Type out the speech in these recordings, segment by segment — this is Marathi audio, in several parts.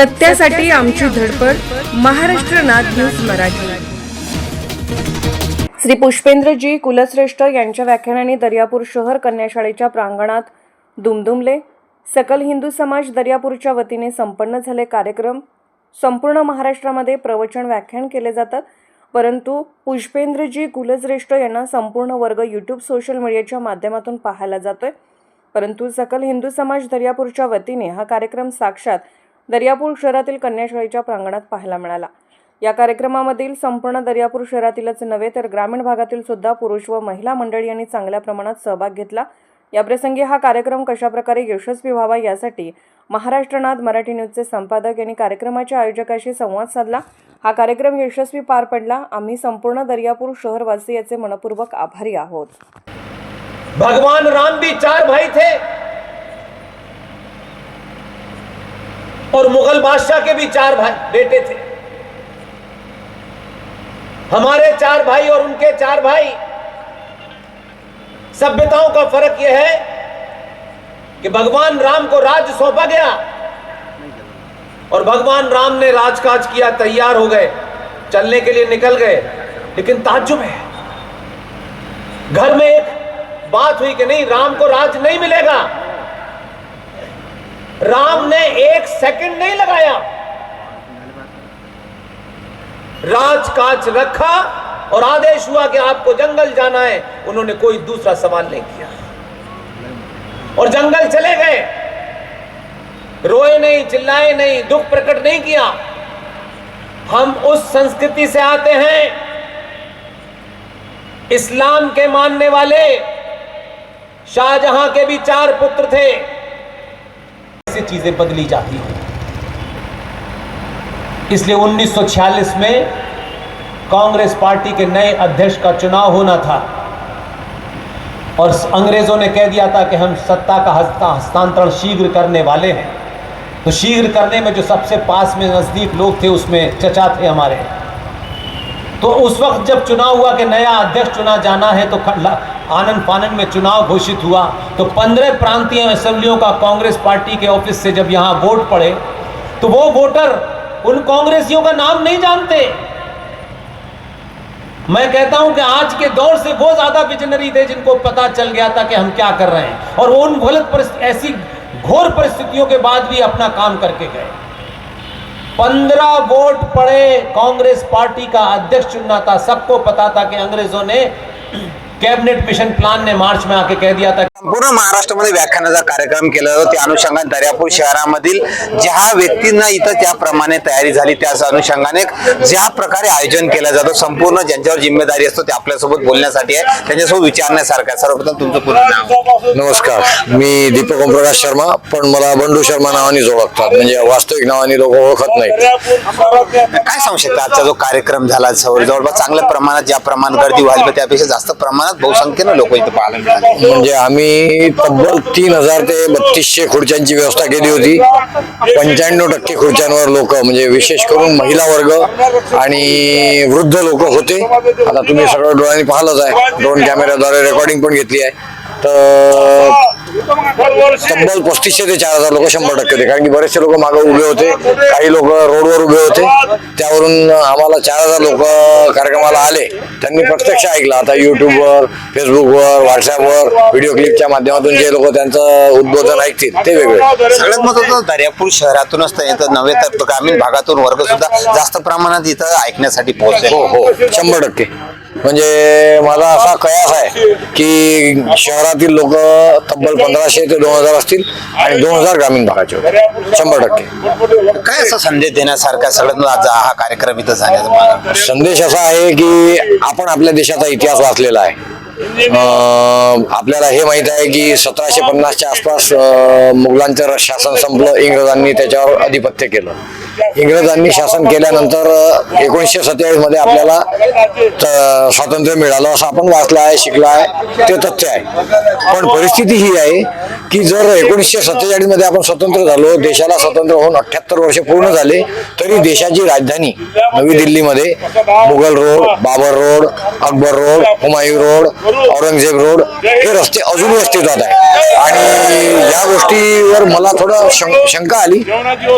सत्यासाठी आमची धडपड महाराष्ट्र नाथ न्यूज मराठी. श्री पुष्पेंद्रजी कुलश्रेष्ठ यांच्या व्याख्यानाने दर्यापूर शहर कन्याशाळेच्या प्रांगणात दुमदुमले. सकल हिंदू समाज दर्यापूरच्या वतीने संपन्न झाले कार्यक्रम. संपूर्ण महाराष्ट्रामध्ये प्रवचन व्याख्यान केले जातात. परंतु पुष्पेंद्रजी कुलश्रेष्ठ यांना संपूर्ण वर्ग यूट्यूब सोशल मीडियाच्या माध्यमातून पाहायला जातोय. परंतु सकल हिंदू समाज दर्यापूरच्या वतीने हा कार्यक्रम साक्षात दर्यापूर शहरातील कन्याशाळेच्या प्रांगणात पाहायला मिळाला. या कार्यक्रमामधील संपूर्ण दर्यापूर शहरातीलच नव्हे तर ग्रामीण भागातील सुद्धा पुरुष व महिला मंडळी यांनी चांगल्या प्रमाणात सहभाग घेतला. याप्रसंगी हा कार्यक्रम कशाप्रकारे यशस्वी व्हावा यासाठी महाराष्ट्रनाथ मराठी न्यूजचे संपादक यांनी कार्यक्रमाच्या आयोजकाशी संवाद साधला. हा कार्यक्रम यशस्वी पार पडला. आम्ही संपूर्ण दर्यापूर शहरवासी याचे मनपूर्वक आभारी आहोत. भगवान राम भी चार भाई थे. और मुगल बादशाह के भी चार भाई, बेटे थे। हमारे चार भाई और उनके चार भाई, सभ्यताओं का फ़र्क यह है कि भगवान राम को राज सौंपा गया और भगवान राम ने राजकाज किया, तैयार हो गए, चलने के लिए निकल गए, लेकिन ताज्जुब है। घर में एक बात हुई कि नहीं, राम को राज नहीं मिलेगा। राम ने एक सेकंड नहीं लगाया। राजकाज रखा और आदेश हुआ कि आपको जंगल जाना है। उन्होंने कोई दूसरा सवाल नहीं किया। और जंगल चले गए। रोए नहीं, चिल्लाए नहीं, दुख प्रकट नहीं किया। हम उस संस्कृति से आते हैं। इस्लाम के मानने वाले शाहजहां के भी चार पुत्र थे। ऐसी चीज़ें बदली जाती हैं। इसलिए 1946 में कांग्रेस पार्टी के नए अध्यक्ष का चुनाव होना था। और अंग्रेज़ों ने कह दिया था कि हम सत्ता का हस्तांतरण शीघ्र करने वाले हैं। तो शीघ्र करने में जो सबसे पास में नज़दीक लोग थे, उसमें चचा थे हमारे। तो उस वक्त जब चुनाव हुआ कि नया अध्यक्ष चुना जाना है तो आनंद फानन में चुनाव घोषित हुआ। तो पंद्रह प्रांतीय असेंबलियों का कांग्रेस पार्टी के ऑफ़िस से जब यहाँ वोट पड़े तो वो वोटर उन कांग्रेसियों का नाम नहीं जानते। मैं कहता हूँ कि आज के दौर से वो ज़्यादा विजनरी थे जिनको पता चल गया था कि हम क्या कर रहे हैं। और वो उन गलत ऐसी घोर परिस्थितियों के बाद भी अपना काम करके गए। पंद्रह वोट पड़े, कांग्रेस पार्टी का अध्यक्ष चुनना था। सबको पता था कि अंग्रेज़ों ने कैबिनेट मिशन प्लान ने मार्च में आके कह दिया था संपूर्ण महाराष्ट्रामध्ये व्याख्यानाचा कार्यक्रम केला जातो त्या अनुषंगाने दर्यापूर शहरामधील ज्या व्यक्तींना इथं त्याप्रमाणे तयारी झाली त्याच अनुषंगाने ज्या प्रकारे आयोजन केलं जातं संपूर्ण ज्यांच्यावर जिम्मेदारी असतो ते आपल्यासोबत बोलण्यासाठी आहे. त्यांच्यासोबत विचारण्यासारखं आहे. सर्वप्रथम तुमचं पूर्ण नाव. नमस्कार. मी दीपक ओमप्रकाश शर्मा पण मला बंडू शर्मा नावानेच ओळखतात म्हणजे वास्तविक नावाने लोक ओळखत नाहीत. काय सांगू शकता आजचा जो कार्यक्रम झाला जवळ- जवळपास चांगल्या प्रमाणात ज्या प्रमाणात गर्दी व्हायला त्यापेक्षा जास्त प्रमाणात बहुसंख्येनं लोक इथं पाहायला मिळाले म्हणजे आम्ही तब्बल तीन हजार ते बत्तीसशे खुर्च्यांची व्यवस्था केली होती. पंच्याण्णव टक्के खुर्च्यांवर लोक म्हणजे विशेष करून महिला वर्ग आणि वृद्ध लोक होते. आता तुम्ही सगळं डोळ्यांनी पाहिलंच आहे. ड्रोन कॅमेऱ्याद्वारे रेकॉर्डिंग पण घेतली आहे. तर तब्बल पस्तीसशे ते चार हजार लोक शंभर टक्के होते. कारण की बरेचसे लोक मागे उभे होते. काही लोक रोडवर उभे होते. त्यावरून आम्हाला चार हजार लोक कार्यक्रमाला आले. त्यांनी प्रत्यक्ष ऐकलं. आता युट्यूबवर फेसबुकवर व्हॉट्सअपवर व्हिडिओ क्लिपच्या माध्यमातून जे लोक त्यांचं उद्बोधन ऐकतील ते वेगळे. सगळ्यात महत्वाचं दर्यापूर शहरातूनच तर इथं नव्हे तर ग्रामीण भागातून वर्ग सुद्धा जास्त प्रमाणात इथं ऐकण्यासाठी पोहोचले. हो हो. शंभर टक्के. म्हणजे मला असा कयास आहे की शहरातील लोक तब्बल पंधराशे ते दोन हजार असतील आणि दोन हजार ग्रामीण भागाचे होते. शंभर टक्के. काय असा संदेश देण्यासारखा सगळ्यात हा कार्यक्रम इथं झाल्याचं संदेश असा आहे की आपण आपल्या देशाचा इतिहास वाचलेला आहे. आपल्याला हे माहीत आहे की सतराशे पन्नासच्या आसपास मुघलांचं शासन संपलं इंग्रजांनी त्याच्यावर आधिपत्य केलं. इंग्रजांनी शासन केल्यानंतर एकोणीसशे सत्तेचाळीसमध्ये आपल्याला त- स्वातंत्र्य मिळालं असं आपण वाचलं आहे शिकलं आहे ते तथ्य आहे. पण परिस्थिती ही आहे की जर एकोणीसशे सत्तेचाळीसमध्ये आपण स्वतंत्र झालो देशाला स्वतंत्र होऊन अठ्याहत्तर वर्ष पूर्ण झाले तरी देशाची राजधानी नवी दिल्लीमध्ये Mughal road Babur road Akbar road Humayun road Aurangzeb road हे रस्ते अजूनही अस्तित्वात आहे आणि या गोष्टीवर मला थोडं शं- शंका आली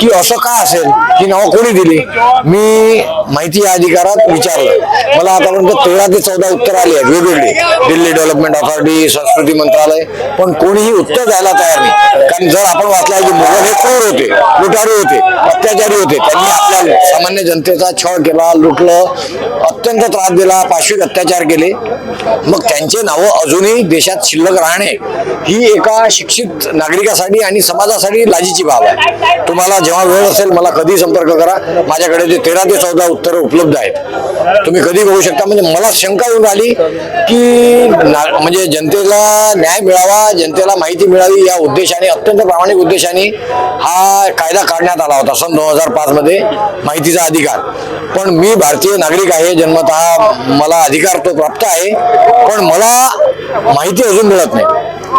की असं का असेल? ती नावं कोणी दिली? मी माहिती या अधिकारात विचारलं. मला आतापर्यंत तेरा ते चौदा उत्तर आली आहेत वेगवेगळी. दिल्ली डेव्हलपमेंट अथॉरिटी संस्कृती मंत्रालय पण कोणीही उत्तर द्यायला तयार नाही. कारण जर आपण वाचलं की मुघल हे चोर होते लुटारू होते अत्याचारी होते त्यांनी आपल्या सामान्य जनतेचा छळ केला लुटलं अत्यंत त्रास दिला पाशविक अत्याचार केले. मग त्यांचे नावं अजूनही देशात शिल्लक राहणे ही एका शिक्षित नागरिकासाठी आणि समाजासाठी लाजीची बाब आहे. तुम्हाला जेव्हा वेळ असेल मला कधी संपर्क करा. माझ्याकडे ते तेरा ते चौदा उत्तरं उपलब्ध आहेत. तुम्ही कधी बघू शकता. म्हणजे मला शंका येऊन आली की ना- म्हणजे जनतेला न्याय मिळावा जनतेला माहिती मिळावी या उद्देशाने अत्यंत प्रामाणिक उद्देशाने हा कायदा काढण्यात आला होता सन दोन हजार पाच मध्ये. माहितीचा अधिकार. पण मी भारतीय नागरिक आहे जन्मतः मला अधिकार तो प्राप्त आहे. पण मला माहिती अजून मिळत नाही.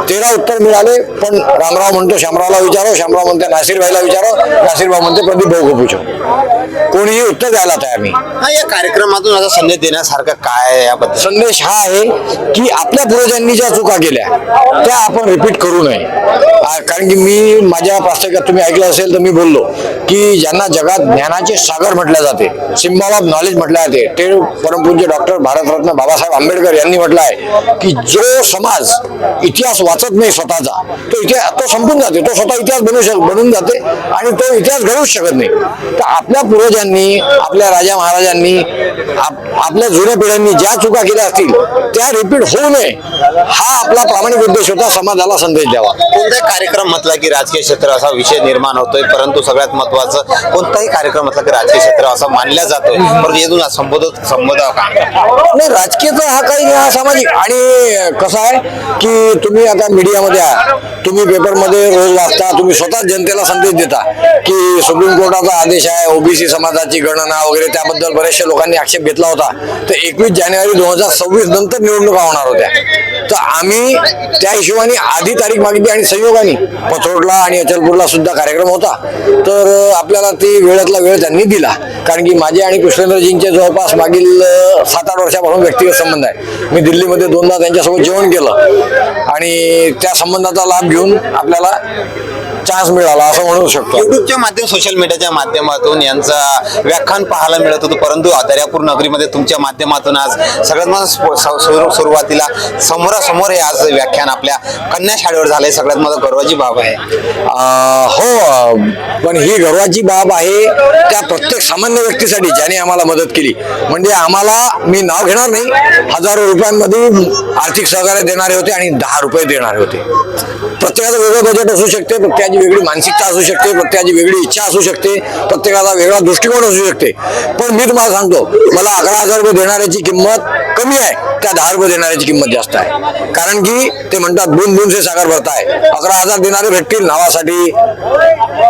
तेरा उत्तर मिळाले पण रामराव म्हणतो शामरावला विचारो शामराव म्हणते नासिरभाईला विचारो नासिरभाऊ म्हणते प्रदीप भाऊ पूछो. कोणीही उत्तर द्यायला तयार नाही. हा या कार्यक्रमातून आता संदेश देण्यासारखं काय आहे याबद्दल? संदेश हा आहे की आपल्या पूर्वजांनी ज्या चुका केल्या त्या आपण रिपीट करू नये. कारण की मी माझ्या प्रास्ताविकात तुम्ही ऐकलं असेल तर मी बोललो. की ज्यांना जगात ज्ञानाचे सागर म्हटले जाते सिम्बॉल ऑफ नॉलेज म्हटले जाते ते परमपूज्य डॉक्टर भारतरत्न बाबासाहेब आंबेडकर यांनी म्हटलं आहे की जो समाज इतिहास वाचत नाही स्वतःचा तो इतिहास तो संपून जाते तो स्वतः इतिहास बनू शक बनून जाते आणि तो इतिहास घडवूच शकत नाही. तर आपल्या पूर्वजांनी आपल्या राजा महाराजांनी आपल्या जुन्या पिढ्यांनी ज्या चुका केल्या असतील त्या रिपीट होऊ नये. हा आपला प्रामाणिक उद्देश होता समाजाला संदेश द्यावा. कोणत्या कार्यक्रम म्हटला की राजकीय क्षेत्र असा विषय निर्माण होतोय परंतु सगळ्यात महत्त्वाचा कोणताही कार्यक्रम की राजकीय क्षेत्र असं मानला जातोय परंतु यातून संबोधत संबोध का? नाही राजकीयचा हा काही हा सामाजिक. आणि कसं आहे की तुम्ही आता मीडियामध्ये आहे तुम्ही पेपरमध्ये रोज वाचता तुम्ही स्वतः जनतेला संदेश देता की सुप्रीम कोर्टाचा आदेश आहे ओबीसी समाजाची गणना वगैरे त्याबद्दल बऱ्याचशा लोकांनी आक्षेप घेतला होता. तर एकवीस जानेवारी दोन हजार सव्वीस नंतर निवडणुका होणार होत्या. तर आम्ही त्या हिशोबाने आधी तारीख मागितली आणि संयोगाने पथोडला आणि अचलपूरला सुद्धा कार्यक्रम होता. तर आपल्याला ती वेळातला वेळ त्यांनी दिला. कारण की माझे आणि पुष्पेंद्रजींचे जवळपास मागील सात आठ वर्षापासून व्यक्तिगत संबंध आहे. मी दिल्लीमध्ये दोनदा त्यांच्यासोबत जेवण केलं. आणि त्या संबंधाचा लाभ घेऊन आपल्याला चान्स मिळाला असं म्हणू शकतो युट्यूबच्या माध्यम सोशल मीडियाच्या माध्यमातून यांचा व्याख्यान पाहायला मिळत होतं परंतु दर्यापूर नगरीमध्ये तुमच्या माध्यमातून आज सगळ्यात सुरुवातीला समोरासमोर हे आज व्याख्यान आपल्या कन्या शाळेवर झालंय सगळ्यात महत्त्व गर्वाची बाब आहे. हो पण ही गर्वाची बाब आहे त्या प्रत्येक सामान्य व्यक्तीसाठी ज्याने आम्हाला मदत केली. म्हणजे आम्हाला मी नाव घेणार नाही हजारो रुपयांमध्ये आर्थिक सहकार्य देणारे होते आणि दहा रुपये देणारे होते. प्रत्येकाचं वेगळं बजेट असू शकते प्रत्येकाची वेगळी मानसिकता असू शकते प्रत्येकाची वेगळी इच्छा असू शकते प्रत्येकाचा वेगळा दृष्टिकोन असू शकते. पण मी तुम्हाला सांगतो मला अकरा हजार रुपये देणाऱ्याची किंमत कमी आहे त्या दहा रुपये देणाऱ्याची किंमत जास्त आहे. कारण की ते म्हणतात दोन दोन से सागर भरताय. अकरा हजार देणारे भेटतील नावासाठी.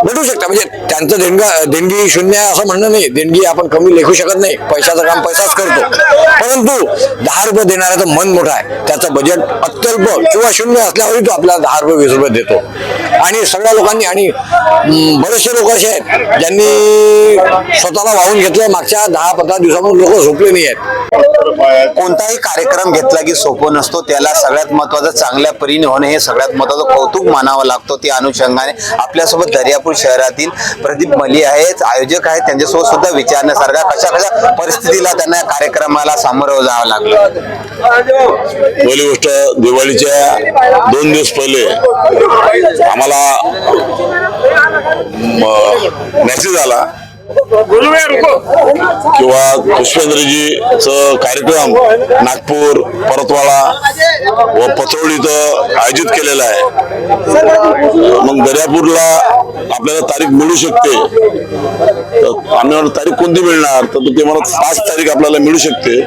भेटू शकता म्हणजे त्यांचं देणगा देणगी शून्य आहे असं म्हणणं नाही. देणगी आपण कमी लेखू शकत नाही. पैशाचं काम पैसाच करतो. परंतु दहा रुपये देणाऱ्याचं मन मोठं आहे. त्याचं बजेट अत्यल्प किंवा शून्य असल्यावरही तो आपल्याला दहा रुपये वीस रुपये देतो. आणि सगळ्या लोकांनी आणि बरेचसे लोक असे आहेत ज्यांनी स्वतःला वाहून घेतलं मागच्या दहा पंधरा दिवसापासून लोक झोपले नाही आहेत. कोणताही कार्यक्रम घेतला की सोपं नसतो त्याला सगळ्यात महत्वाचं चांगल्या परीने होणे हे सगळ्यात महत्वाचं कौतुक मानावं लागतो. त्या अनुषंगाने आपल्यासोबत दर्यापूर शहरातील प्रदीप मली आहेत आयोजक आहेत त्यांच्यासोबत सुद्धा विचारण्यासारखा कशा कशा परिस्थितीला त्यांना कार्यक्रमाला सामोरं जावं लागलं. पहिली गोष्ट दिवाळीच्या दोन दिवस पहिले आम्हाला मेसेज आला. किंवा पुष्पेंद्रजीचं कार्यक्रम नागपूर परतवाडा व पथरोड इथं आयोजित केलेला आहे. मग दर्यापूरला आपल्याला तारीख मिळू शकते. आम्ही म्हणलं, तारीख कोणती मिळणार? तर ते म्हणत पाच तारीख आपल्याला मिळू शकते.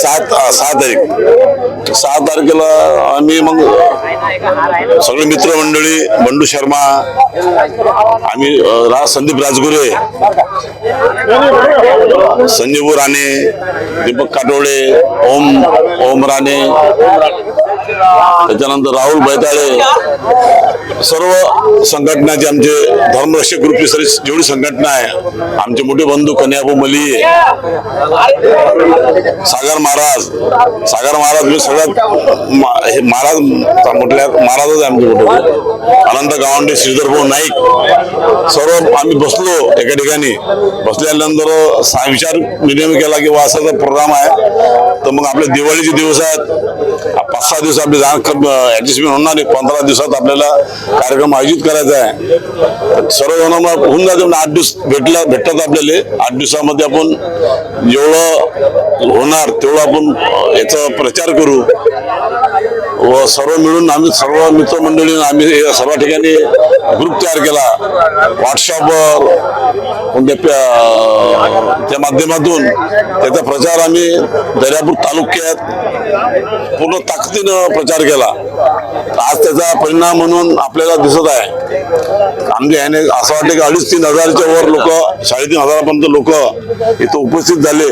सात सहा तारीख. सहा तारखेला आम्ही मग सगळे मित्रमंडळी बंडू शर्मा आम्ही रा संदीप राजगुरे संजीव राणे दीपक काटोळे ओम ओम राणे. त्याच्यानंतर राहुल बैताळे सर्व संघटनाचे आमचे धर्मरक्षक ग्रुपची सर्व जेवढी संघटना आहे आमचे मोठे बंधू कन्याबू मली सागर महाराज सागर महाराज मी सगळ्यात हे महाराज म्हटल्या महाराजच आहे आमचे मोठे अनंत गावंडे श्रीधर भाऊ नाईक सर्व आम्ही बसलो एका ठिकाणी. बसल्यानंतर सा- विचार विनिमय केला की वा असा प्रोग्राम आहे तर मग आपल्या दिवाळीचे दिवस आहेत. पाच सहा दिवस आपले ऍडजस्टमेंट होणार नाही पंधरा दिवसात आपल्याला कार्यक्रम आयोजित करायचा आहे. सर्व सर्वजण मग होऊन जाते आठ दिवस भेटला भेटतात आपल्याला. आठ दिवसामध्ये आपण जेवढं होणार तेवढं आपण याचा प्रचार करू. व सर्व मिळून आम्ही सर्व मित्रमंडळीनं आम्ही सर्व ठिकाणी ग्रुप तयार केला. व्हॉट्सअपवर कोणत्या प्या- त्या माध्यमातून त्याचा प्रचार आम्ही दर्यापूर तालुक्यात पूर्ण ताकदीनं प्रचार केला. आज त्याचा परिणाम म्हणून आपल्याला दिसत आहे. आमच्या याने असं वाटतं की अडीच तीन हजारच्या वर लोक साडेतीन हजारापर्यंत लोक इथं उपस्थित झाले.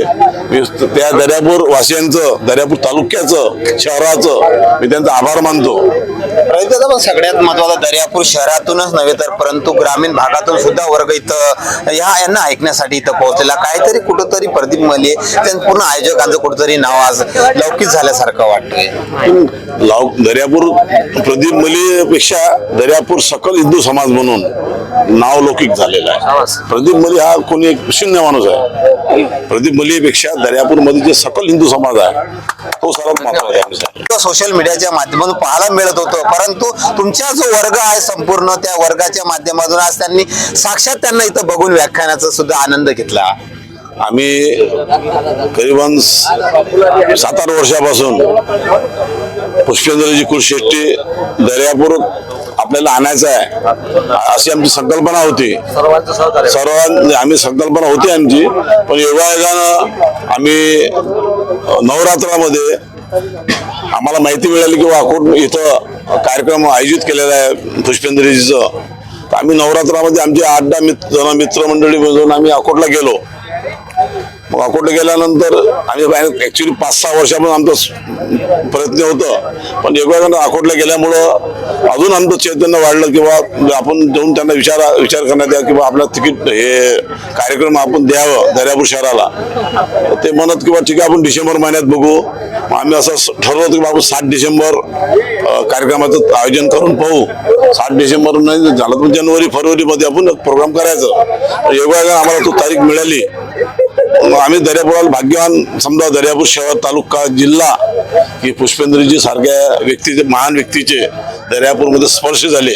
त्या दर्यापूर वासियांचं दर्यापूर तालुक्याचं शहराचं मी त्यांचा आभार मानतो. सगळ्यात महत्त्वाचा दर्यापूर शहरातूनच नव्हे तर परंतु ग्रामीण भागातून सुद्धा वर्ग इथं या यांना ऐकण्यासाठी इथं पोहोचलेला. काहीतरी कुठंतरी प्रदीप मले त्यांचं पूर्ण आयोजकांचं कुठंतरी नाव आज लौकिक झाल्यासारखं वाटतंय. लाव दर्यापूर प्रदीप मलीपेक्षा दर्यापूर सकल हिंदू समाज म्हणून नाव लौकिक झालेलं आहे. प्रदीप मली हा कोणी एक शून्य माणूस आहे. प्रदीप मलीपेक्षा दर्यापूरमध्ये जे सकल हिंदू समाज आहे तो सर्वात महत्त्वाचा. सोशल मीडियाच्या माध्यमातून पाहायला मिळत होतं. परंतु तुमचा जो वर्ग आहे संपूर्ण त्या वर्गाच्या माध्यमातून आज त्यांनी साक्षात त्यांना इथं बघून व्याख्यानाचा सुद्धा आनंद घेतला. आम्ही करीबन सात आठ वर्षापासून पुष्पेंद्रजी कुलशेट्टी दर्यापूर आपल्याला आणायचं आहे अशी आमची संकल्पना होती. सर्वां आम्ही संकल्पना होती आमची पण योगायोगानं आम्ही नवरात्रामध्ये आम्हाला माहिती मिळाली की वाकोट इथं कार्यक्रम आयोजित केलेला आहे पुष्पेंद्रजीचं. तर आम्ही नवरात्रामध्ये आमचे आठ दहा मित्र जण मित्रमंडळी मिळून आम्ही अकोटला गेलो. मग अकोटला गेल्यानंतर आम्ही ऍक्च्युली पाच सहा वर्षापासून आमचा प्रयत्न होतं. पण योगायोगानं अकोटला गेल्यामुळं अजून आमचं चैतन्य वाढलं किंवा आपण जाऊन त्यांना विचारा विचार करण्यात या किंवा आपला तिकीट हे कार्यक्रम आपण द्यावं दर्यापूर शहराला. ते म्हणत किंवा ठीक आहे आपण डिसेंबर महिन्यात बघू. मग आम्ही असं ठरवलं की बाबा सात डिसेंबर कार्यक्रमाचं आयोजन करून पाहू. सात डिसेंबर नाही झालं तर जानेवारी फरवरीमध्ये आपण प्रोग्राम करायचं. योगायोगानं आम्हाला तो तारीख मिळाली. आम्ही दर्यापुराला भाग्यवान समजा दर्यापूर शहर तालुका जिल्हा की पुष्पेंद्रजी सारख्या व्यक्तीचे महान व्यक्तीचे दर्यापूरमध्ये स्पर्श झाले.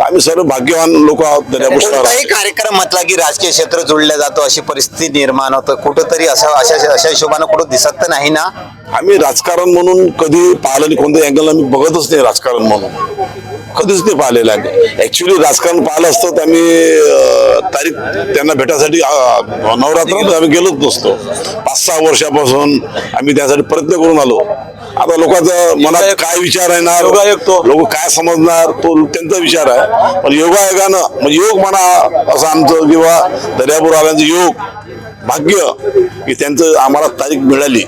आम्ही सर्व भाग्यवान लोक आहोत दर्यापूर शहरात. कार्यक्रम म्हटला की राजकीय क्षेत्र जोडलं जातं अशी परिस्थिती निर्माण होतं. कुठंतरी असं अशा अशा हिशोबानं कुठं दिसत तर नाही ना? आम्ही राजकारण म्हणून कधी पाहिलं नाही कोणत्या अँगल आम्ही बघतच नाही राजकारण म्हणून. कधीच नाही पाहिलेलं. आहे ऍक्च्युली राजकारण पाहिलं असतं तर आम्ही तारीख त्यांना भेटायसाठी अं, नवरात्रात आम्ही गेलोच नसतो. पाच सहा वर्षापासून आम्ही त्यासाठी प्रयत्न करून आलो. आता लोकांचं मनात काय विचार ना लोक काय समजणार? तो त्यांचा विचार आहे. पण योगायोगानं म्हणजे योग म्हणा असं आमचं किंवा दर्यापूर आल्यांचं योग भाग्य की त्यांचं आम्हाला तारीख मिळाली.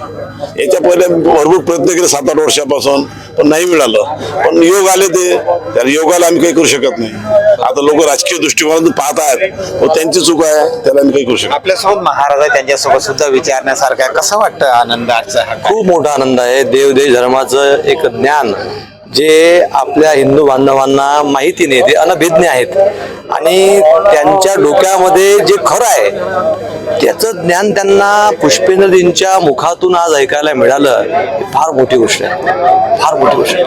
याच्या पहिले भरपूर प्रयत्न केले सात आठ वर्षापासून पण नाही मिळालं. पण योग आले ते त्या योगाला आम्ही काही करू शकत नाही. आता लोक राजकीय दृष्टिकोनातून पाहत आहेत त्यांची चूक आहे त्याला आम्ही काही करू शकत. आपल्यासोबत महाराज आहे त्यांच्यासोबत सुद्धा विचारण्यासारखं आहे. कसं वाटतं आनंद हा? खूप मोठा आनंद आहे. देव देश धर्माचं एक ज्ञान जे आपल्या हिंदू बांधवांना माहिती नाही ते अनभिज्ञ आहेत. आणि त्यांच्या डोक्यामध्ये जे खरं आहे त्याचं ज्ञान त्यांना पुष्पेंद्रजींच्या मुखातून आज ऐकायला मिळालं फार मोठी गोष्ट आहे. फार मोठी गोष्ट आहे.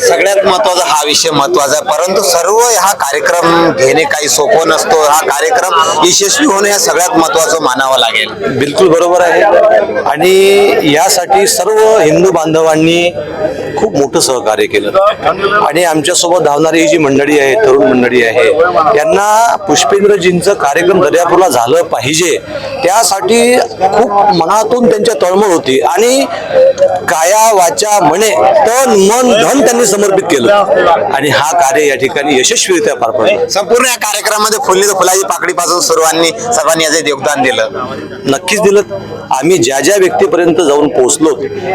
सगळ्यात महत्त्वाचा हा विषय महत्त्वाचा आहे. परंतु सर्व हा कार्यक्रम घेणे काही सोपं नसतो. हा कार्यक्रम यशस्वी होणे हे सगळ्यात महत्वाचं मानावं लागेल. बिलकुल बरोबर आहे. आणि यासाठी सर्व हिंदू बांधवांनी खूप मोठं सहकार्य केलं. आणि आमच्यासोबत धावणारी ही जी मंडळी आहे तरुण मंडळी आहे यांना पुष्पेंद्रजींचं कार्यक्रम दर्यापूरला झालं पाहिजे. त्यासाठी खूप मनातून त्यांच्या तळमळ होती आणि काया वाचा म्हणे तन मन धन त्यांनी समर्पित केलं. आणि हा कार्य या ठिकाणी यशस्वीरित्या पार पडला. संपूर्ण या कार्यक्रमामध्ये फुलली तर फुलाची पाकळीपासून सर्वांनी सर्वांनी याचे योगदान दिलं. नक्कीच दिलं. आम्ही ज्या ज्या व्यक्तीपर्यंत जाऊन पोहोचलो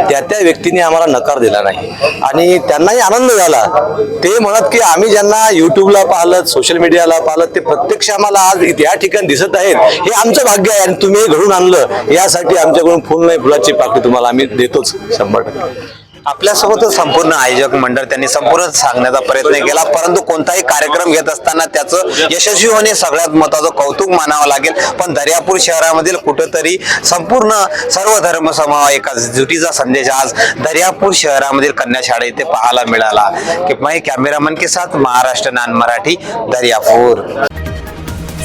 त्या त्या व्यक्तीने आम्हाला नकार दिला नाही. आणि त्यांनाही आनंद झाला. ते म्हणत की आम्ही ज्यांना युट्यूबला पाहिलं सोशल मीडियाला पाहिलं ते प्रत्यक्ष आम्हाला आज या ठिकाणी दिसत आहेत. हे आमचं भाग्य आहे आणि तुम्ही हे घडून आणलं. यासाठी आमच्याकडून फुल नाही फुलाची पाकळी तुम्हाला आम्ही देतोच शंभर टक्के. आपल्यासोबतच संपूर्ण आयोजक मंडळ त्यांनी संपूर्ण सांगण्याचा प्रयत्न केला परंतु कोणताही कार्यक्रम घेत असताना त्याचं यशस्वी होणे सगळ्यात महत्वाचं कौतुक मानावं लागेल. पण दर्यापूर शहरामधील कुठंतरी संपूर्ण सर्व धर्म समाव एका जुटीचा संदेश आज दर्यापूर शहरामधील कन्या शाळा इथे पाहायला मिळाला. की मैं कॅमेरामन के साथ महाराष्ट्र नान मराठी दर्यापूर.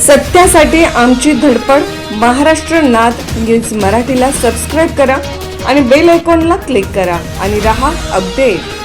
सत्यासाठी आमची धडपड महाराष्ट्र नाद न्यूज मराठीला सबस्क्राईब करा. आणि बेल आयकॉनला क्लिक करा आणि रहा अपडेट.